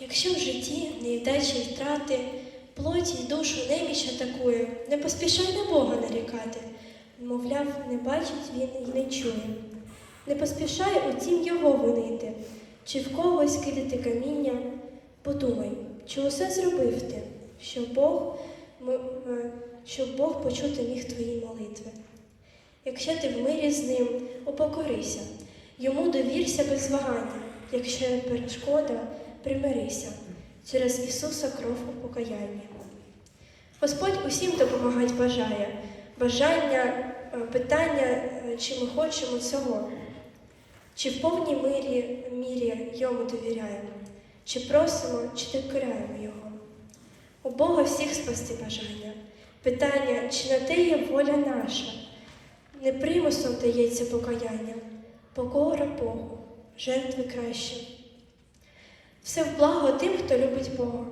Якщо в житті невдачі втрати, плоті й душу неміч атакує, не поспішай на Бога нарікати, мовляв, не бачить він і не чує. Не поспішай утім його винити, чи в когось кидати каміння. Подумай, чи усе зробив ти, щоб Бог, щоб Бог почути міг твої молитви. Якщо ти в мирі з ним, упокорися, йому довірся без вагання, якщо перешкода, примирися через Ісуса кров у покаянні. Господь усім допомагати бажає. Бажання, е, питання, е, чи ми хочемо цього, чи в повній мирі, мірі йому довіряємо, чи просимо, чи докоряємо його. У Бога всіх спасти бажання. Питання, чи на те є воля наша, не примусом дається покаяння, покора Богу, жертви краще. Все в благо тим, хто любить Бога.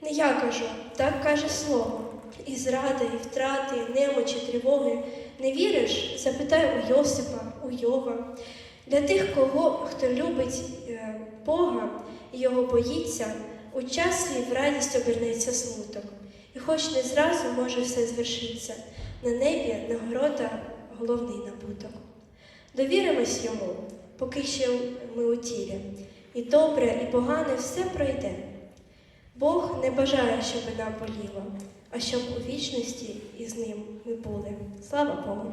Не я кажу, так каже слово. І зради, і втрати, і немочі, тривоги. Не віриш? Запитай у Йосипа, у Йова. Для тих, кого хто любить е, Бога і його боїться, у час свій в радість обернеться смуток. І хоч не зразу може все звершитися, на небі нагорода головний набуток. Довіримось йому, поки ще ми у тілі, і добре, і погане все пройде. Бог не бажає, щоб нам боліло, а щоб у вічності із ним ми були. Слава Богу!